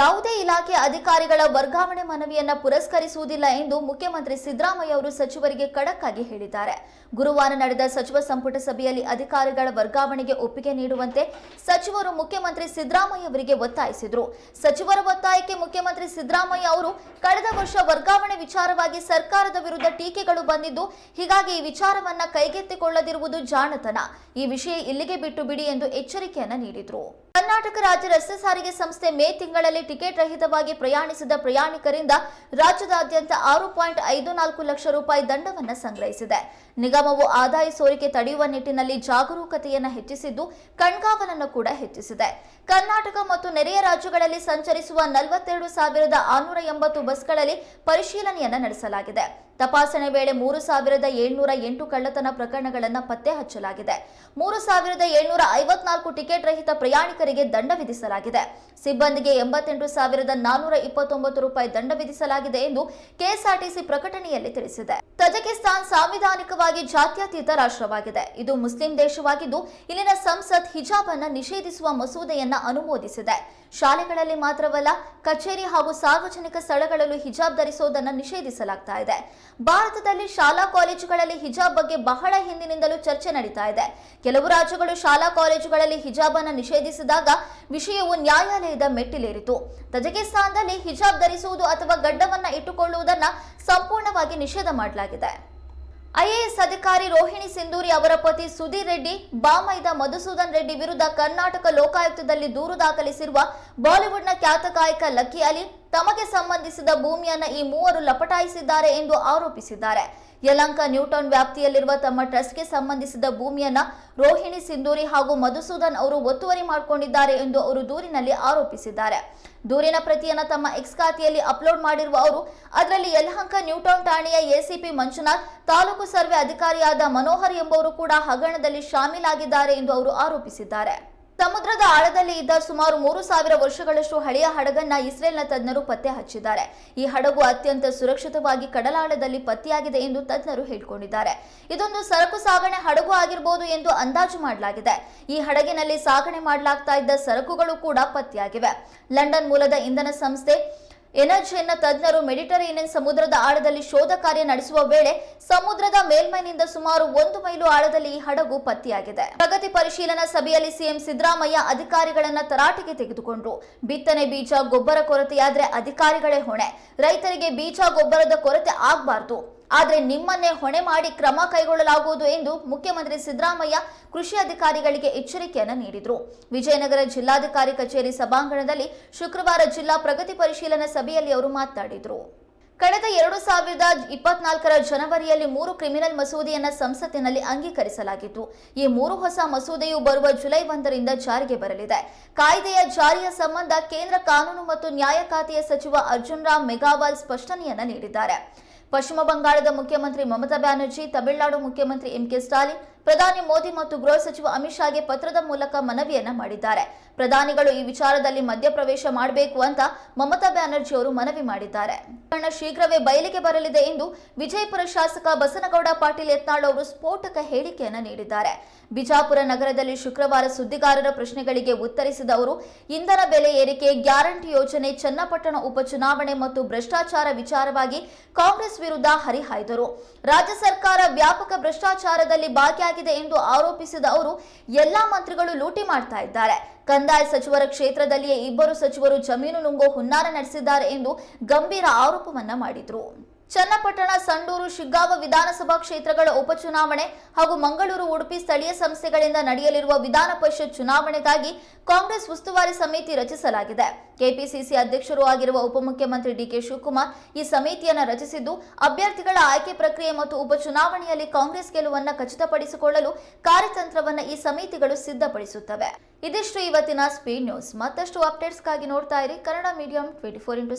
ಯಾವುದೇ ಇಲಾಖೆ ಅಧಿಕಾರಿಗಳ ವರ್ಗಾವಣೆ ಮನವಿಯನ್ನ ಪುರಸ್ಕರಿಸುವುದಿಲ್ಲ ಎಂದು ಮುಖ್ಯಮಂತ್ರಿ ಸಿದ್ದರಾಮಯ್ಯ ಅವರು ಸಚಿವರಿಗೆ ಖಡಕ್ ಆಗಿ ಹೇಳಿದ್ದಾರೆ. ಗುರುವಾರ ನಡೆದ ಸಚಿವ ಸಂಪುಟ ಸಭೆಯಲ್ಲಿ ಅಧಿಕಾರಿಗಳ ವರ್ಗಾವಣೆಗೆ ಒಪ್ಪಿಗೆ ನೀಡುವಂತೆ ಸಚಿವರು ಮುಖ್ಯಮಂತ್ರಿ ಸಿದ್ದರಾಮಯ್ಯ ಅವರಿಗೆ ಒತ್ತಾಯಿಸಿದರು. ಸಚಿವರ ಒತ್ತಾಯಕ್ಕೆ ಮುಖ್ಯಮಂತ್ರಿ ಸಿದ್ದರಾಮಯ್ಯ ಅವರು ಕಳೆದ ವರ್ಷ ವರ್ಗಾವಣೆ ವಿಚಾರವಾಗಿ ಸರ್ಕಾರದ ವಿರುದ್ಧ ಟೀಕೆಗಳು ಬಂದಿದ್ದು, ಹೀಗಾಗಿ ಈ ವಿಚಾರವನ್ನ ಕೈಗೆತ್ತಿಕೊಳ್ಳದಿರುವುದು ಜಾಣತನ. ಈ ವಿಷಯ ಇಲ್ಲಿಗೆ ಬಿಟ್ಟು ಬಿಡಿ ಎಂದು ಎಚ್ಚರಿಕೆಯನ್ನ ನೀಡಿದರು. ಕರ್ನಾಟಕ ರಾಜ್ಯ ರಸ್ತೆ ಸಾರಿಗೆ ಸಂಸ್ಥೆ ಮೇ ತಿಂಗಳಲ್ಲಿ ಟಿಕೆಟ್ ರಹಿತವಾಗಿ ಪ್ರಯಾಣಿಸಿದ ಪ್ರಯಾಣಿಕರಿಂದ ರಾಜ್ಯದಾದ್ಯಂತ ಆರು ಪಾಯಿಂಟ್ ಐದು ನಾಲ್ಕು ಲಕ್ಷ ರೂಪಾಯಿ ದಂಡವನ್ನು ಸಂಗ್ರಹಿಸಿದೆ. ನಿಗಮವು ಆದಾಯ ಸೋರಿಕೆ ತಡೆಯುವ ನಿಟ್ಟಿನಲ್ಲಿ ಜಾಗರೂಕತೆಯನ್ನು ಹೆಚ್ಚಿಸಿದ್ದು ಕಣ್ಗಾವಲನ್ನು ಕೂಡ ಹೆಚ್ಚಿಸಿದೆ. ಕರ್ನಾಟಕ ಮತ್ತು ನೆರೆಯ ರಾಜ್ಯಗಳಲ್ಲಿ ಸಂಚರಿಸುವ ನಲವತ್ತೆರಡು ಸಾವಿರದ ಆರುನೂರ ಎಂಬತ್ತು ಬಸ್ಗಳಲ್ಲಿ ಪರಿಶೀಲನೆಯನ್ನು ನಡೆಸಲಾಗಿದೆ. ತಪಾಸಣೆ ವೇಳೆ ಮೂರು ಸಾವಿರದ ಏಳ್ನೂರ ಎಂಟು ಕಳ್ಳತನ ಪ್ರಕರಣಗಳನ್ನು ಪತ್ತೆ ಹಚ್ಚಲಾಗಿದೆ. ಮೂರು ಸಾವಿರದ ಏಳ್ನೂರ ಐವತ್ನಾಲ್ಕು ಟಿಕೆಟ್ ರಹಿತ ಪ್ರಯಾಣಿಕರಿಗೆ ದಂಡ ವಿಧಿಸಲಾಗಿದೆ. ಸಿಬ್ಬಂದಿಗೆ ಎಂಬತ್ತೆಂಟು ಸಾವಿರದ ನಾನ್ನೂರ ಇಪ್ಪತ್ತೊಂಬತ್ತು ರೂಪಾಯಿ ದಂಡ ವಿಧಿಸಲಾಗಿದೆ ಎಂದು ಕೆಎಸ್ಆರ್ಟಿಸಿ ಪ್ರಕಟಣೆಯಲ್ಲಿ ತಿಳಿಸಿದೆ. ತಜಕಿಸ್ತಾನ್ ಸಾಂವಿಧಾನಿಕವಾಗಿ ಜಾತ್ಯತೀತ ರಾಷ್ಟ್ರವಾಗಿದೆ. ಇದು ಮುಸ್ಲಿಂ ದೇಶವಾಗಿದ್ದು, ಇಲ್ಲಿನ ಸಂಸತ್ ಹಿಜಾಬ್ ಅನ್ನ ನಿಷೇಧಿಸುವ ಮಸೂದೆಯನ್ನ ಅನುಮೋದಿಸಿದೆ. ಶಾಲೆಗಳಲ್ಲಿ ಮಾತ್ರವಲ್ಲ, ಕಚೇರಿ ಹಾಗೂ ಸಾರ್ವಜನಿಕ ಸ್ಥಳಗಳಲ್ಲೂ ಹಿಜಾಬ್ ಧರಿಸುವುದನ್ನು ನಿಷೇಧಿಸಲಾಗ್ತಾ ಇದೆ. ಭಾರತದಲ್ಲಿ ಶಾಲಾ ಕಾಲೇಜುಗಳಲ್ಲಿ ಹಿಜಾಬ್ ಬಗ್ಗೆ ಬಹಳ ಹಿಂದಿನಿಂದಲೂ ಚರ್ಚೆ ನಡೀತಾ ಇದೆ. ಕೆಲವು ರಾಜ್ಯಗಳು ಶಾಲಾ ಕಾಲೇಜುಗಳಲ್ಲಿ ಹಿಜಾಬ್ ಅನ್ನು ನಿಷೇಧಿಸಿದಾಗ ವಿಷಯವು ನ್ಯಾಯಾಲಯದ ಮೆಟ್ಟಿಲೇರಿತು. ತಜಕಿಸ್ತಾನದಲ್ಲಿ ಹಿಜಾಬ್ ಧರಿಸುವುದು ಅಥವಾ ಗಡ್ಡವನ್ನ ಇಟ್ಟುಕೊಳ್ಳುವುದನ್ನ ಸಂಪೂರ್ಣವಾಗಿ ನಿಷೇಧ ಮಾಡಲಾಗಿದೆ. ಐಎಎಸ್ ಅಧಿಕಾರಿ ರೋಹಿಣಿ ಸಿಂಧೂರಿ ಅವರ ಪತಿ ಸುಧೀರ್ ರೆಡ್ಡಿ, ಬಾಮೈದ ಮಧುಸೂದನ್ ರೆಡ್ಡಿ ವಿರುದ್ಧ ಕರ್ನಾಟಕ ಲೋಕಾಯುಕ್ತದಲ್ಲಿ ದೂರು ದಾಖಲಿಸಿರುವ ಬಾಲಿವುಡ್ನ ಖ್ಯಾತ ಗಾಯಕ ಲಕ್ಕಿ ಅಲಿ ತಮಗೆ ಸಂಬಂಧಿಸಿದ ಭೂಮಿಯನ್ನ ಈ ಮೂವರು ಲಪಟಾಯಿಸಿದ್ದಾರೆ ಎಂದು ಆರೋಪಿಸಿದ್ದಾರೆ. ಯಲಂಕ ನ್ಯೂಟೌನ್ ವ್ಯಾಪ್ತಿಯಲ್ಲಿರುವ ತಮ್ಮ ಟ್ರಸ್ಟ್ಗೆ ಸಂಬಂಧಿಸಿದ ಭೂಮಿಯನ್ನ ರೋಹಿಣಿ ಸಿಂಧೂರಿ ಹಾಗೂ ಮಧುಸೂದನ್ ಅವರು ಒತ್ತುವರಿ ಮಾಡಿಕೊಂಡಿದ್ದಾರೆ ಎಂದು ಅವರು ದೂರಿನಲ್ಲಿ ಆರೋಪಿಸಿದ್ದಾರೆ. ದೂರಿನ ಪ್ರತಿಯನ್ನು ತಮ್ಮ ಎಕ್ಸ್ ಖಾತೆಯಲ್ಲಿ ಅಪ್ಲೋಡ್ ಮಾಡಿರುವ ಅವರು, ಅದರಲ್ಲಿ ಯಲಹಂಕ ನ್ಯೂಟೌನ್ ಠಾಣೆಯ ಎಸಿಪಿ ಮಂಜುನಾಥ್, ತಾಲೂಕು ಸರ್ವೆ ಅಧಿಕಾರಿಯಾದ ಮನೋಹರ್ ಎಂಬವರು ಕೂಡ ಹಗರಣದಲ್ಲಿ ಶಾಮೀಲಾಗಿದ್ದಾರೆ ಎಂದು ಅವರು ಆರೋಪಿಸಿದ್ದಾರೆ. ಸಮುದ್ರದ ಆಳದಲ್ಲಿ ಇದ್ದ ಸುಮಾರು ಮೂರು ಸಾವಿರ ವರ್ಷಗಳಷ್ಟು ಹಳೆಯ ಹಡಗನ್ನ ಇಸ್ರೇಲ್ನ ತಜ್ಞರು ಪತ್ತೆ ಹಚ್ಚಿದ್ದಾರೆ. ಈ ಹಡಗು ಅತ್ಯಂತ ಸುರಕ್ಷಿತವಾಗಿ ಕಡಲಾಳದಲ್ಲಿ ಪತ್ತೆಯಾಗಿದೆ ಎಂದು ತಜ್ಞರು ಹೇಳಿಕೊಂಡಿದ್ದಾರೆ. ಇದೊಂದು ಸರಕು ಸಾಗಣೆ ಹಡಗು ಆಗಿರಬಹುದು ಎಂದು ಅಂದಾಜು ಮಾಡಲಾಗಿದೆ. ಈ ಹಡಗಿನಲ್ಲಿ ಸಾಗಣೆ ಮಾಡಲಾಗ್ತಾ ಇದ್ದ ಸರಕುಗಳು ಕೂಡ ಪತ್ತೆಯಾಗಿವೆ. ಲಂಡನ್ ಮೂಲದ ಇಂಧನ ಸಂಸ್ಥೆ ಎನರ್ಜಿಯನ್ನ ತಜ್ಞರು ಮೆಡಿಟರೇನಿಯನ್ ಸಮುದ್ರದ ಆಳದಲ್ಲಿ ಶೋಧ ಕಾರ್ಯ ನಡೆಸುವ ವೇಳೆ ಸಮುದ್ರದ ಮೇಲ್ಮೈನಿಂದ ಸುಮಾರು ಒಂದು ಮೈಲು ಆಳದಲ್ಲಿ ಈ ಹಡಗು ಪತ್ತೆಯಾಗಿದೆ. ಪ್ರಗತಿ ಪರಿಶೀಲನಾ ಸಭೆಯಲ್ಲಿ ಸಿಎಂ ಸಿದ್ದರಾಮಯ್ಯ ಅಧಿಕಾರಿಗಳನ್ನ ತರಾಟೆಗೆ ತೆಗೆದುಕೊಂಡ್ರು. ಬಿತ್ತನೆ ಬೀಜ, ಗೊಬ್ಬರ ಕೊರತೆಯಾದ್ರೆ ಅಧಿಕಾರಿಗಳೇ ಹೊಣೆ. ರೈತರಿಗೆ ಬೀಜ, ಗೊಬ್ಬರದ ಕೊರತೆ ಆಗಬಾರ್ದು. ಆದ್ರೆ ನಿಮ್ಮನ್ನೇ ಹೊಣೆ ಮಾಡಿ ಕ್ರಮ ಕೈಗೊಳ್ಳಲಾಗುವುದು ಎಂದು ಮುಖ್ಯಮಂತ್ರಿ ಸಿದ್ದರಾಮಯ್ಯ ಕೃಷಿ ಅಧಿಕಾರಿಗಳಿಗೆ ಎಚ್ಚರಿಕೆಯನ್ನು ನೀಡಿದರು. ವಿಜಯನಗರ ಜಿಲ್ಲಾಧಿಕಾರಿ ಕಚೇರಿ ಸಭಾಂಗಣದಲ್ಲಿ ಶುಕ್ರವಾರ ಜಿಲ್ಲಾ ಪ್ರಗತಿ ಪರಿಶೀಲನಾ ಸಭೆಯಲ್ಲಿ ಅವರು ಮಾತನಾಡಿದರು. ಕಳೆದ ಎರಡು ಸಾವಿರದ ಇಪ್ಪತ್ನಾಲ್ಕರ ಜನವರಿಯಲ್ಲಿ ಮೂರು ಕ್ರಿಮಿನಲ್ ಮಸೂದೆಯನ್ನು ಸಂಸತ್ತಿನಲ್ಲಿ ಅಂಗೀಕರಿಸಲಾಗಿತ್ತು. ಈ ಮೂರು ಹೊಸ ಮಸೂದೆಯು ಬರುವ ಜುಲೈ ಒಂದರಿಂದ ಜಾರಿಗೆ ಬರಲಿದೆ. ಕಾಯ್ದೆಯ ಜಾರಿಯ ಸಂಬಂಧ ಕೇಂದ್ರ ಕಾನೂನು ಮತ್ತು ನ್ಯಾಯ ಖಾತೆಯ ಸಚಿವ ಅರ್ಜುನ್ ರಾಮ್ ಮೆಘಾವಾಲ್ ಸ್ಪಷ್ಟನೆಯನ್ನು ನೀಡಿದ್ದಾರೆ. ಪಶ್ಚಿಮ ಬಂಗಾಳದ ಮುಖ್ಯಮಂತ್ರಿ ಮಮತಾ ಬ್ಯಾನರ್ಜಿ ತಮಿಳುನಾಡು ಮುಖ್ಯಮಂತ್ರಿ ಎಂಕೆ ಸ್ಟಾಲಿನ್ ಪ್ರಧಾನಿ ಮೋದಿ ಮತ್ತು ಗೃಹ ಸಚಿವ ಅಮಿತ್ ಶಾಗೆ ಪತ್ರದ ಮೂಲಕ ಮನವಿಯನ್ನ ಮಾಡಿದ್ದಾರೆ. ಪ್ರಧಾನಿಗಳು ಈ ವಿಚಾರದಲ್ಲಿ ಮಧ್ಯಪ್ರವೇಶ ಮಾಡಬೇಕು ಅಂತ ಮಮತಾ ಬ್ಯಾನರ್ಜಿ ಅವರು ಮನವಿ ಮಾಡಿದ್ದಾರೆ. ಶೀಘ್ರವೇ ಬಯಲಿಗೆ ಬರಲಿದೆ ಎಂದು ವಿಜಯಪುರ ಶಾಸಕ ಬಸನಗೌಡ ಪಾಟೀಲ್ ಯತ್ನಾಳ್ ಅವರು ಸ್ಫೋಟಕ ಹೇಳಿಕೆಯನ್ನು ನೀಡಿದ್ದಾರೆ. ಬಿಜಾಪುರ ನಗರದಲ್ಲಿ ಶುಕ್ರವಾರ ಸುದ್ದಿಗಾರರ ಪ್ರಶ್ನೆಗಳಿಗೆ ಉತ್ತರಿಸಿದ ಅವರು, ಇಂಧನ ಬೆಲೆ ಏರಿಕೆ ಗ್ಯಾರಂಟಿ ಯೋಜನೆ ಚನ್ನಪಟ್ಟಣ ಉಪಚುನಾವಣೆ ಮತ್ತು ಭ್ರಷ್ಟಾಚಾರ ವಿಚಾರವಾಗಿ ಕಾಂಗ್ರೆಸ್ ವಿರುದ್ಧ ಹರಿಹಾಯ್ದರು. ರಾಜ್ಯ ಸರ್ಕಾರ ವ್ಯಾಪಕ ಭ್ರಷ್ಟಾಚಾರದಲ್ಲಿ ಭಾಗಿಯಾಗಿದೆ ಎಂದು ಆರೋಪಿಸಿದ ಅವರು, ಎಲ್ಲಾ ಮಂತ್ರಿಗಳು ಲೂಟಿ ಮಾಡ್ತಾ ಇದ್ದಾರೆ. ಕಂದಾಯ ಸಚಿವರ ಕ್ಷೇತ್ರದಲ್ಲಿಯೇ ಇಬ್ಬರು ಸಚಿವರು ಜಮೀನು ನುಂಗೋ ಹುನ್ನಾರ ನಡೆಸಿದ್ದಾರೆ ಎಂದು ಗಂಭೀರ ಆರೋಪವನ್ನ ಮಾಡಿದ್ರು. ಚನ್ನಪಟ್ಟಣ, ಸಂಡೂರು, ಶಿಗ್ಗಾವ ವಿಧಾನಸಭಾ ಕ್ಷೇತ್ರಗಳ ಉಪಚುನಾವಣೆ ಹಾಗೂ ಮಂಗಳೂರು, ಉಡುಪಿ ಸ್ಥಳೀಯ ಸಂಸ್ಥೆಗಳಿಂದ ನಡೆಯಲಿರುವ ವಿಧಾನ ಪರಿಷತ್ ಚುನಾವಣೆಗಾಗಿ ಕಾಂಗ್ರೆಸ್ ಉಸ್ತುವಾರಿ ಸಮಿತಿ ರಚಿಸಲಾಗಿದೆ. ಕೆಪಿಸಿಸಿ ಅಧ್ಯಕ್ಷರು ಆಗಿರುವ ಉಪಮುಖ್ಯಮಂತ್ರಿ ಡಿಕೆ ಶಿವಕುಮಾರ್ ಈ ಸಮಿತಿಯನ್ನು ರಚಿಸಿದ್ದು, ಅಭ್ಯರ್ಥಿಗಳ ಆಯ್ಕೆ ಪ್ರಕ್ರಿಯೆ ಮತ್ತು ಉಪಚುನಾವಣೆಯಲ್ಲಿ ಕಾಂಗ್ರೆಸ್ ಗೆಲುವನ್ನು ಖಚಿತಪಡಿಸಿಕೊಳ್ಳಲು ಕಾರ್ಯತಂತ್ರವನ್ನು ಈ ಸಮಿತಿಗಳು ಸಿದ್ಧಪಡಿಸುತ್ತವೆ. ಇದಿಷ್ಟು ಇವತ್ತಿನ ಸ್ಪೀಡ್ ನ್ಯೂಸ್. ಮತ್ತಷ್ಟು ಅಪ್ಡೇಟ್ಸ್ಗಾಗಿ ನೋಡ್ತಾ ಇರಿ Kannada medium twenty four into